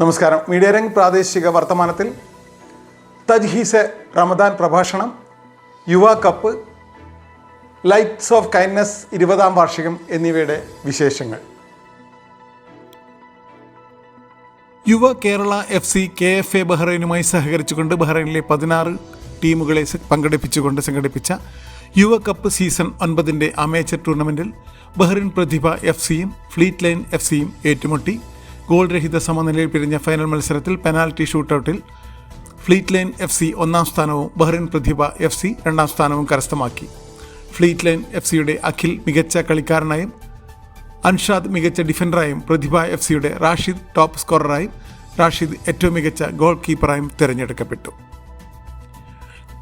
നമസ്കാരം. മീഡിയ രംഗ് പ്രാദേശിക വർത്തമാനത്തിൽ തജ്ഹീസ് റമദാൻ പ്രഭാഷണം യുവ കപ്പ് ലൈറ്റ്സ് ഓഫ് കൈൻഡ്നസ് ഇരുപതാം വാർഷികം എന്നിവയുടെ വിശേഷങ്ങൾ. Yuva Kerala F C K F A ബഹ്റൈനുമായി സഹകരിച്ചുകൊണ്ട് ബഹ്റൈനിലെ പതിനാറ് ടീമുകളെ പങ്കെടുപ്പിച്ചുകൊണ്ട് സംഘടിപ്പിച്ച യുവ കപ്പ് സീസൺ ഒൻപതിന്റെ അമേച്ചർ ടൂർണമെന്റിൽ ബഹ്റിൻ പ്രതിഭ എഫ് സിയും ഫ്ലീറ്റ് ലൈൻ എഫ് സിയും ഏറ്റുമുട്ടി. ഗോൾ രഹിത സമനിലയിൽ പിരിഞ്ഞ ഫൈനൽ മത്സരത്തിൽ പെനാൽറ്റി ഷൂട്ടൌട്ടിൽ ഫ്ലീറ്റ് ലൈൻ എഫ് സി ഒന്നാം സ്ഥാനവും ബഹ്റിൻ പ്രതിഭ എഫ് സി രണ്ടാം സ്ഥാനവും കരസ്ഥമാക്കി. ഫ്ലീറ്റ് ലൈൻ എഫ് സിയുടെ അഖിൽ മികച്ച കളിക്കാരനായും അൻഷാദ് മികച്ച ഡിഫൻഡറായും പ്രതിഭ എഫ് സിയുടെ റാഷിദ് ടോപ്പ് സ്കോററായും റാഷിദ് ഏറ്റവും മികച്ച ഗോൾ കീപ്പറായും തിരഞ്ഞെടുക്കപ്പെട്ടു.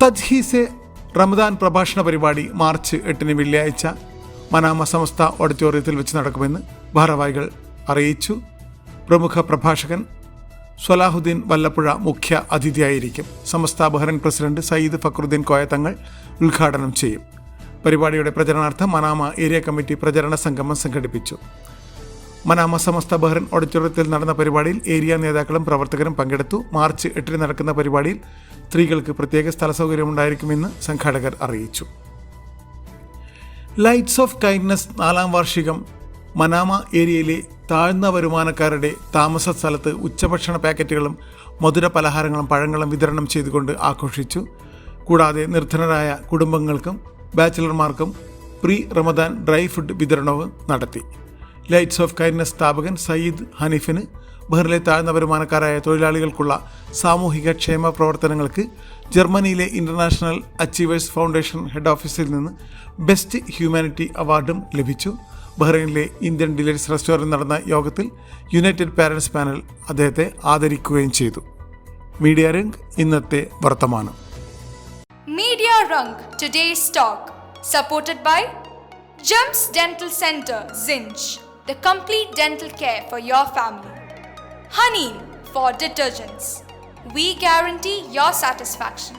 തജ്ഹീസെ റമദാൻ പ്രഭാഷണ പരിപാടി മാർച്ച് എട്ടിന് വെള്ളിയാഴ്ച മനാമ സമസ്ത ഓഡിറ്റോറിയത്തിൽ വെച്ച് നടക്കുമെന്ന് ഭാരവാഹികൾ അറിയിച്ചു. പ്രമുഖ പ്രഭാഷകൻ സ്വലാഹുദ്ദീൻ വല്ലപ്പുഴ മുഖ്യ അതിഥിയായിരിക്കും. സമസ്ത ബഹ്റൻ പ്രസിഡന്റ് സയ്യിദ് ഫക്രുദ്ദീൻ കോയ തങ്ങൾ ഉദ്ഘാടനം ചെയ്യും. പരിപാടിയുടെ പ്രചരണാർത്ഥം മനാമ ഏരിയ കമ്മിറ്റി പ്രചരണ സംഗമം സംഘടിപ്പിച്ചു. മനാമ സമസ്ത ബഹ്റൻ ഓഡിറ്റോറിയത്തിൽ നടന്ന പരിപാടിയിൽ ഏരിയ നേതാക്കളും പ്രവർത്തകരും പങ്കെടുത്തു. മാർച്ച് എട്ടിന് നടക്കുന്ന പരിപാടിയിൽ സ്ത്രീകൾക്ക് പ്രത്യേക സ്ഥല സൗകര്യമുണ്ടായിരിക്കുമെന്ന് സംഘാടകർ അറിയിച്ചു. ലൈറ്റ്സ് ഓഫ് കൈൻഡ്നസ് നാലാം വാർഷികം മനാമ ഏരിയയിലെ താഴ്ന്ന വരുമാനക്കാരുടെ താമസ സ്ഥലത്ത് ഉച്ചഭക്ഷണ പാക്കറ്റുകളും മധുര പലഹാരങ്ങളും പഴങ്ങളും വിതരണം ചെയ്തുകൊണ്ട് ആഘോഷിച്ചു. കൂടാതെ നിർധനരായ കുടുംബങ്ങൾക്കും ബാച്ചിലർമാർക്കും പ്രീ റമദാൻ ഡ്രൈ ഫുഡ് വിതരണവും നടത്തി. ലൈറ്റ്സ് ഓഫ് കൈൻഡ്നസ് സ്ഥാപകൻ സയ്യിദ് ഹനീഫിന് ബഹ്റിലെ താഴ്ന്ന വരുമാനക്കാരായ തൊഴിലാളികൾക്കുള്ള സാമൂഹിക ക്ഷേമ പ്രവർത്തനങ്ങൾക്ക് ജർമ്മനിയിലെ ഇന്റർനാഷണൽ അച്ചീവേഴ്സ് ഫൗണ്ടേഷൻ ഹെഡ് ഓഫീസിൽ നിന്ന് ബെസ്റ്റ് ഹ്യൂമാനിറ്റി അവാർഡും ലഭിച്ചു. ബഹ്റൈനിലെ ഇന്ത്യൻ ഡിലേറ്റ്സ് റെസ്റ്റോറന്റ് നടന്ന യോഗത്തിൽ യുണൈറ്റഡ് പാരൻസ് പാനൽ അദ്ദേഹത്തെ ആദരിക്കുകയും ചെയ്തു. മീഡിയ രംഗ് ഇന്നത്തെ വർത്തമാനം. Media Rang today stock supported by Gems dental center സിഞ്ച് the complete dental care for your family honey for detergents we guarantee your satisfaction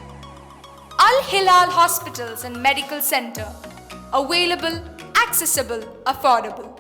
Al Hilal hospitals and medical center available accessible, affordable.